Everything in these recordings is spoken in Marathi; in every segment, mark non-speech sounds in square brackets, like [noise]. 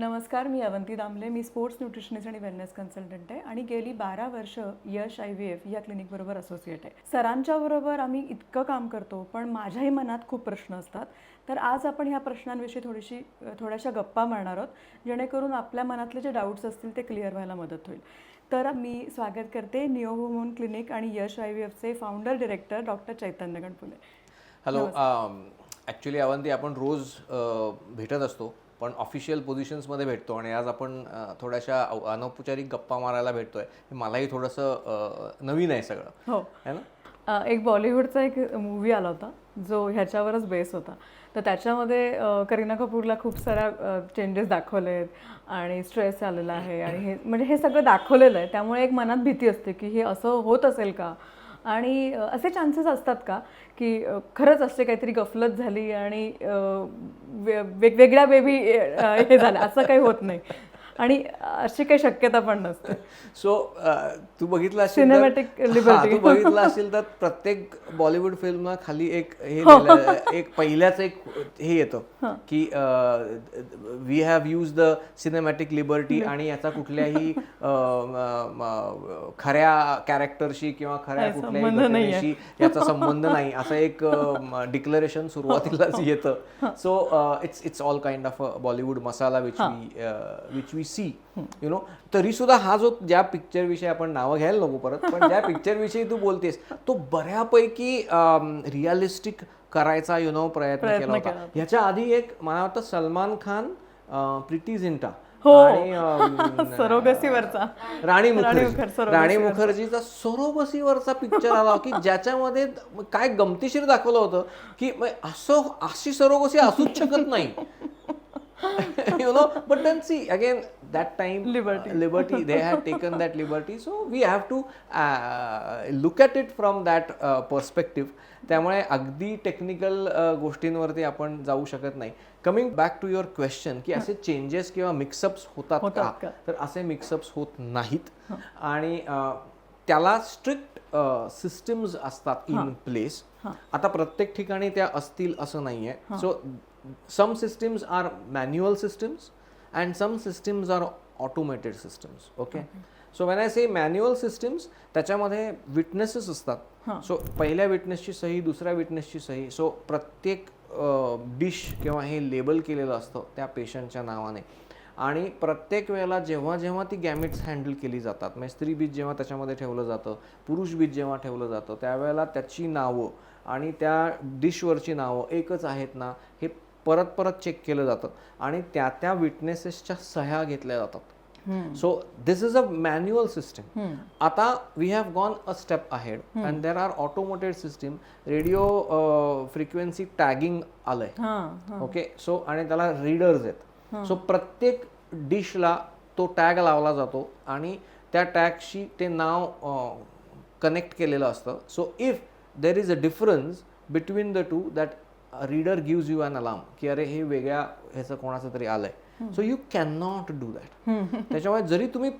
नमस्कार मी अवंती दामले. मी स्पोर्ट्स न्यूट्रिशनिस्ट आणि वेलनेस कन्सल्टंट आहे आणि गेली बारा वर्ष यश आय व्ही एफ या क्लिनिकबरोबर असोसिएट आहे. सरांच्या बरोबर आम्ही इतकं काम करतो पण माझ्याही मनात खूप प्रश्न असतात. तर आज आपण ह्या प्रश्नांविषयी थोडीशी थोड्याशा गप्पा मारणार आहोत जेणेकरून आपल्या मनातले जे डाऊट्स असतील ते क्लिअर व्हायला मदत होईल. तर मी स्वागत करते निओहोमोन क्लिनिक आणि Yash I V एफचे founder director doctor Chaitanya Ganpule. Hello actually Avanti आपण रोज भेटत असतो. पण ऑफिशियल पोझिशन्समध्ये भेटतो आणि आज आपण थोड्याशा अनौपचारिक गप्पा मारायला भेटतोय. हे मलाही थोडंसं नवीन आहे सगळं. हो. है ना? एक बॉलिवूडचा एक मूवी आला होता जो ह्याच्यावरच बेस होता. तर त्याच्यामध्ये करीना कपूरला खूप साऱ्या चेंजेस दाखवले आहेत आणि स्ट्रेस आलेला आहे आणि हे म्हणजे हे सगळं दाखवलेलं आहे. त्यामुळे एक मनात भीती असते की हे असं होत असेल का? आणि असे चान्सेस असतात का? की खरंच असे काहीतरी गफलत झाली आणि वेगवेगळ्या बेबी हे झालं असं काही होत नाही. आणि अशी काही शक्यता पण नसते. सो तू बघितलं असेल. हा, तू बघितलं असेल तर प्रत्येक बॉलिवूड फिल्मला खाली एक हे हो. एक पहिल्याच एक हे येतं की we have use the cinematic liberty आणि याचा कुठल्याही [laughs] म- खऱ्या कॅरेक्टरशी किंवा खऱ्या कुठल्याही याचा संबंध नाही असं एक डिक्लेरेशन सुरुवातीलाच [laughs] येतं. So it's it's all kind of Bollywood masala which we which we see you know तरी सुद्धा हा जो ज्या पिक्चर विषयी आपण नावं घ्यायला नको परत पण ज्या पिक्चर विषयी तू बोलतेस तो बऱ्यापैकी रिअलिस्टिक करायचा यु नो प्रयत्न केला होता. ह्याच्या आधी एक मला वाटतं सलमान खान प्रीती झिंटा अं, [laughs] सरोगसीवरचा. राणी मुखर्जी. राणी मुखर्जीचा सरोगसीवरचा पिक्चर आला की ज्याच्यामध्ये काय गमतीशीर दाखवलं होतं की असं अशी सरोगसी असूच शकत नाही. [laughs] you know but then see again that time Liberty. uh, [laughs] liberty. They had taken that liberty. So we have to uh, look at it from that uh, perspective. त्यामुळे अगदी टेक्निकल गोष्टींवरती आपण जाऊ शकत नाही. Coming back to your question की असे चेंजेस किंवा मिक्सअप्स होतात का? तर असे मिक्सअप्स होत नाहीत. आणि त्याला स्ट्रिक्ट सिस्टम्स असतात इन प्लेस आता प्रत्येक ठिकाणी त्या असतील असं नाहीये. So some systems are manual systems and some systems are automated systems okay so when I say manual systems त्याच्यामध्ये विटनेसेस असतात. सो पहिल्या विटनेसची सही दुसऱ्या विटनेसची सही. सो प्रत्येक डिश किंवा हे लेबल केलेलं असतं त्या पेशंटच्या नावाने. आणि प्रत्येक वेळेला जेव्हा जेव्हा ती गॅमेट्स हँडल केली जातात म्हणजे स्त्री बीज जेव्हा त्याच्यामध्ये ठेवलं जातं पुरुष बीज जेव्हा ठेवलं जातं त्यावेळेला त्याची नावं आणि त्या डिशवरची नावं एकच आहेत ना हे परत परत चेक केलं जातं आणि त्या त्या विटनेसेसच्या सह्या घेतल्या जातात. So this is a manual system आता we have gone a step ahead and there are automated system radio frequency tagging आलंय. ओके सो आणि त्याला रीडर्स आहेत. सो प्रत्येक डिशला तो टॅग लावला जातो आणि त्या टॅगशी ते नाव कनेक्ट केलेलं असतं. So if there is a difference between the two that reader gives you an alarm की अरे हे वेगळ्या ह्याचं कोणाचं तरी आलंय. So you can not do that त्याच्यामुळे जरी तुम्ही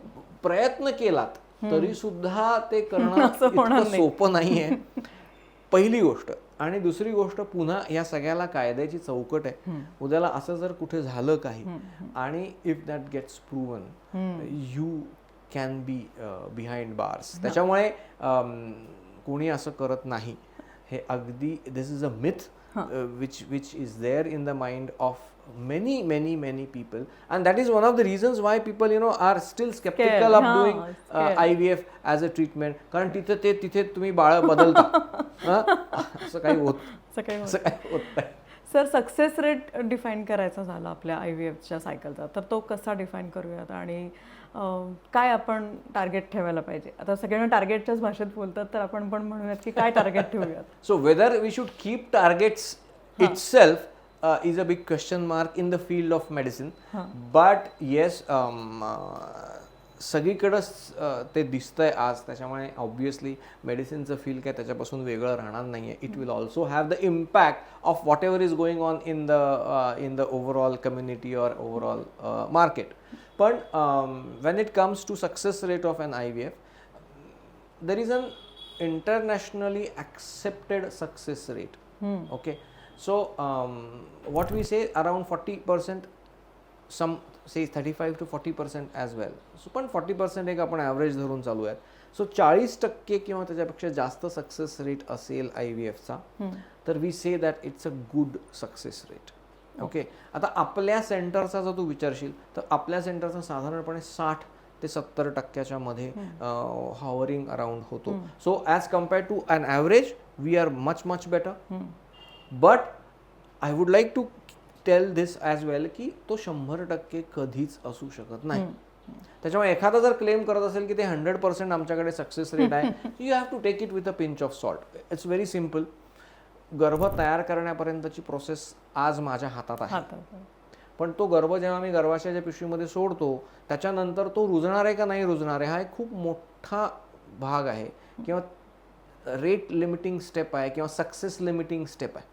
प्रयत्न केलात तरी सुद्धा ते करणं [laughs] सोपं नाहीये. पहिली गोष्ट. आणि दुसरी गोष्ट पुन्हा या सगळ्याला कायद्याची चौकट आहे. उद्याला असं जर कुठे झालं काही आणि if that gets proven you can be behind bars त्याच्यामुळे अम, कोणी असं करत नाही. हे अगदी this is a myth Which which is there in the mind of many many many people and that is one of the reasons why people you know are still skeptical of हा, doing uh, IVF as a treatment कारण तिथे ते तिथे तुम्ही बाळ बदलता हं? असं काही होत असं काही असं काही होत नाही सर सक्सेस रेट डिफाईन करायचा झाला आपल्या आय व्ही एफच्या सायकलचा तर तो कसा डिफाईन करूयात आणि अं, काय आपण टार्गेट ठेवायला पाहिजे? आता सगळ्यांना टार्गेटच्याच भाषेत बोलतात तर आपण पण म्हणूयात की काय टार्गेट [laughs] ठेवूयात? We should keep targets itself uh, is a big question mark in the field of medicine. But yes, um, uh, सगळीकडंच ते दिसतंय आज. त्याच्यामुळे ऑब्विसली मेडिसिनचं फील्ड काय त्याच्यापासून वेगळं राहणार नाही आहे it will also have the impact of whatever is going on in the in the overall community or overall market पण when it comes to success rate of an I V F there is an internationally accepted success rate. Okay? So um, what we say around 40% some say thirty five to forty percent as well so पण फॉर्टी पर्सेंट एक आपण ॲव्हरेज धरून चालू आहेत सो चाळीस टक्के किंवा त्याच्यापेक्षा जास्त सक्सेस रेट असेल आय व्ही एफचा तर we say that it's a good success rate okay आता आपल्या सेंटरचा जर तू विचारशील तर आपल्या सेंटरचा साधारणपणे साठ ते सत्तर टक्क्याच्या मध्ये हॉवरिंग अराउंड होतो. So as compare to an average we are much much better but I would like to tell this as well की तो शंभर टक्के कधीच असू शकत नाही. त्याच्यामुळे एखादा जर क्लेम करत असेल की ते हंड्रेड पर्सेंट आमच्याकडे सक्सेस रेट आहे you have to take it with a pinch of salt it's very simple गर्भ तयार करण्यापर्यंतची प्रोसेस आज माझ्या हातात आहे. पण तो गर्भ जेव्हा मी गर्भाशयाच्या पिशवीमध्ये सोडतो त्याच्यानंतर तो रुजणार आहे का नाही रुजणार आहे हा एक खूप मोठा भाग आहे किंवा रेट लिमिटिंग स्टेप आहे किंवा सक्सेस लिमिटिंग स्टेप आहे.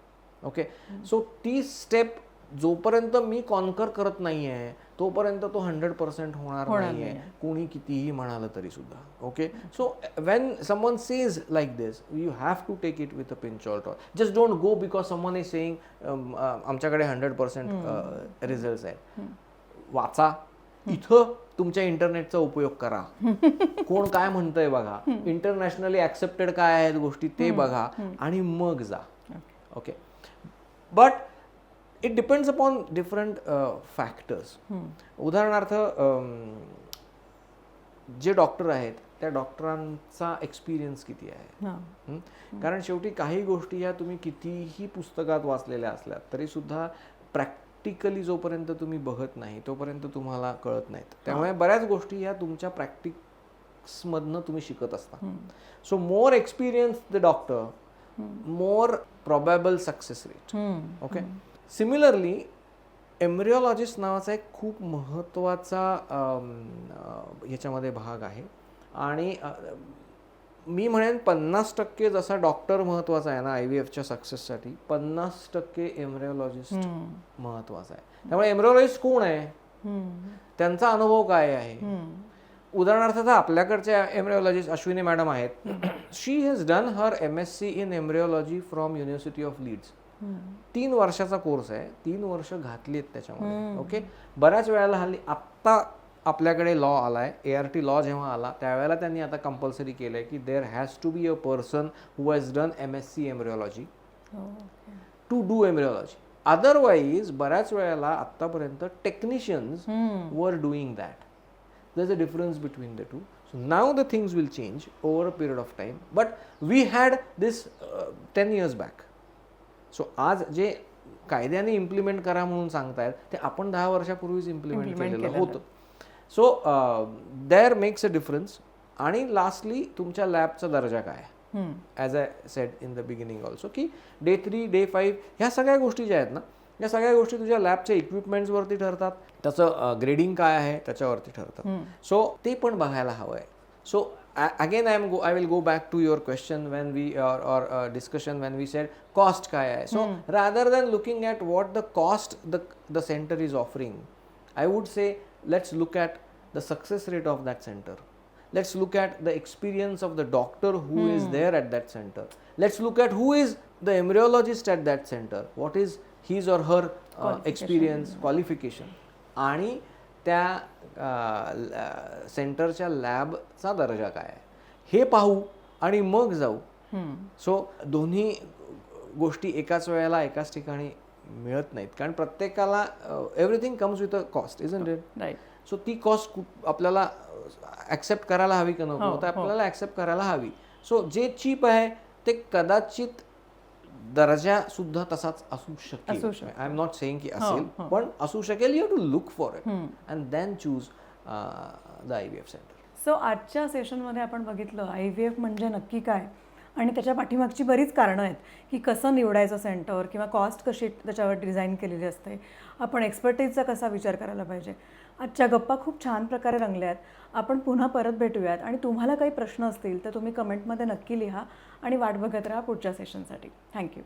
ओके सो ती स्टेप जोपर्यंत मी कॉन्कर करत नाही आहे तोपर्यंत तो हंड्रेड पर्सेंट होणार नाही आहे कोणी कितीही म्हणालं तरी सुद्धा okay so when someone says like this you have to take it with a pinch salt just don't go because someone is saying आमच्याकडे हंड्रेड पर्सेंट रिझल्ट आहेत. वाचा. इथं तुमच्या इंटरनेटचा उपयोग करा. [laughs] कोण काय म्हणतंय बघा. इंटरनॅशनली ऍक्सेप्टेड काय आहेत गोष्टी ते बघा आणि मग जा. Okay. But it depends upon different factors उदाहरणार्थ जे डॉक्टर आहेत त्या डॉक्टरांचा एक्सपिरियन्स किती आहे? कारण शेवटी काही गोष्टी ह्या तुम्ही कितीही पुस्तकात वाचलेल्या असल्या तरी सुद्धा प्रॅक्टिकली जोपर्यंत तुम्ही बघत नाही तोपर्यंत तुम्हाला कळत नाहीत. त्यामुळे बऱ्याच गोष्टी ह्या तुमच्या प्रॅक्टिक्समधनं तुम्ही शिकत असता. So more experience the doctor more probable success rate okay similarly embryologist नावाचा एक खूप महत्त्वाचा ह्याच्यामध्ये भाग आहे. आणि मी म्हणेन पन्नास टक्के जसा डॉक्टर महत्त्वाचा आहे ना आय व्ही एफच्या सक्सेससाठी पन्नास टक्के एम्ब्रिओलॉजिस्ट महत्त्वाचा आहे. त्यामुळे एम्ब्रिओलॉजिस्ट कोण आहे? त्यांचा अनुभव काय आहे? उदाहरणार्थ आता आपल्याकडच्या एम्ब्रिओलॉजिस्ट अश्विनी मॅडम आहेत. She has done her M S C in embryology from university of Leeds तीन वर्षाचा कोर्स आहे. तीन वर्ष घातली आहेत त्याच्यामध्ये ओके बऱ्याच वेळेला हल्ली आत्ता आपल्याकडे लॉ आलाय. ए आर टी लॉ जेव्हा आला त्यावेळेला त्यांनी आता कंपल्सरी केलंय की there has to be a person who has done M S C embryology to do embryology otherwise बऱ्याच वेळेला आत्तापर्यंत technicians were doing that there's a difference between the two. So now the things will change over a period of time. But we had this uh, 10 years back. So आज जे कायद्याने इम्प्लिमेंट करा म्हणून सांगतायत ते आपण दहा वर्षापूर्वीच इम्प्लिमेंट केलेलं होतं. So there makes a difference आणि लास्टली तुमच्या लॅबचा दर्जा काय? As I said in the beginning also की डे थ्री डे फाईव्ह ह्या सगळ्या गोष्टी ज्या आहेत ना या सगळ्या गोष्टी तुझ्या लॅबच्या इक्विपमेंट्सवरती ठरतात. त्याचं ग्रेडिंग काय आहे त्याच्यावरती ठरतात सो ते पण बघायला हवं आहे so again I am go, I will go back to your question when we or, or uh, discussion when we said cost ka hai. So hmm. rather than looking at what the cost the the center is offering, I would say let's look at the success rate of that center. Let's look at the experience of the doctor who is hmm. there at that center. Let's look at who is the embryologist at that center. What is his or her uh, experience qualification? आणि त्या सेंटरच्या लॅबचा दर्जा काय आहे? हे पाहू आणि मग जाऊ. सो दोन्ही गोष्टी एकाच वेळेला एकाच ठिकाणी मिळत नाहीत. कारण प्रत्येकाला everything comes with a cost is it right so ती कॉस्ट आपल्याला ऍक्सेप्ट करायला हवी का नको? तर आपल्याला ऍक्सेप्ट करायला हवी. सो जे चीप आहे ते कदाचित दर्जा सुद्धा तसाच असू शकेल. आय एम नॉट सेईंग की असेल पण असू शकेल you to look for it and then choose the I V F centre so आजच्या सेशनमध्ये आपण बघितलं आय व्ही एफ म्हणजे नक्की काय? आणि त्याच्या पाठीमागची बरीच कारणं आहेत की कसं निवडायचं सेंटर किंवा कॉस्ट कशी त्याच्यावर डिझाईन केलेली असते. आपण एक्सपर्टीजचा कसा विचार करायला पाहिजे. आजच्या गप्पा खूप छान प्रकारे रंगल्या आहेत. आपण पुन्हा परत भेटूयात आणि तुम्हाला काही प्रश्न असतील तर तुम्ही कमेंटमध्ये नक्की लिहा आणि वाट बघत राहा पुढच्या सेशनसाठी. थँक्यू.